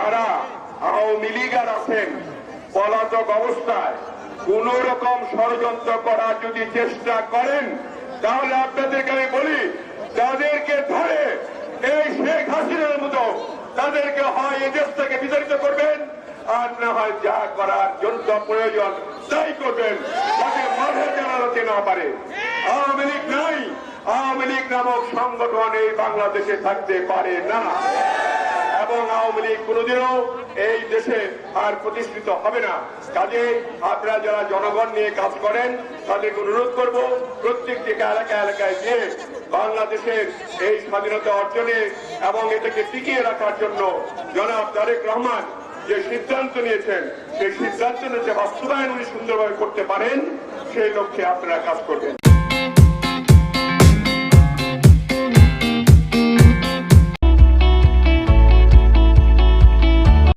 যারা আওয়ামী লীগার আছেন, পলাতক অবস্থায় কোন রকম ষড়যন্ত্র করার যদি চেষ্টা করেন, তাহলে আপনাদেরকে আমি বলি তাদেরকে ধরে এই শেখ হাসিনার মতো তাদেরকে হয় এই দেশ থেকে বিতাড়িত করবেন, আর না হয় যা করার জন্য প্রয়োজন তাই করবেন, যাতে মাঠে জানাতে না পারে। আওয়ামী লীগ নাই, আওয়ামী লীগ নামক সংগঠন এই বাংলাদেশে থাকতে পারে না। এবং আওয়ামী লীগ কোনোদিনও এই দেশে আর প্রতিষ্ঠিত হবে না। কাজে আপনারা যারা জনগণ নিয়ে কাজ করেন, তাদেরকে অনুরোধ করব, প্রত্যেকটি এলাকা এলাকায় গিয়ে বাংলাদেশের এই স্বাধীনতা অর্জনে এবং এটাকে টিকিয়ে রাখার জন্য জনাব তারেক রহমান যে সিদ্ধান্ত নিয়েছেন, সেই সিদ্ধান্ত নিয়ে যে বাস্তবায়ন উনি সুন্দরভাবে করতে পারেন, সেই লক্ষ্যে আপনারা কাজ করবেন।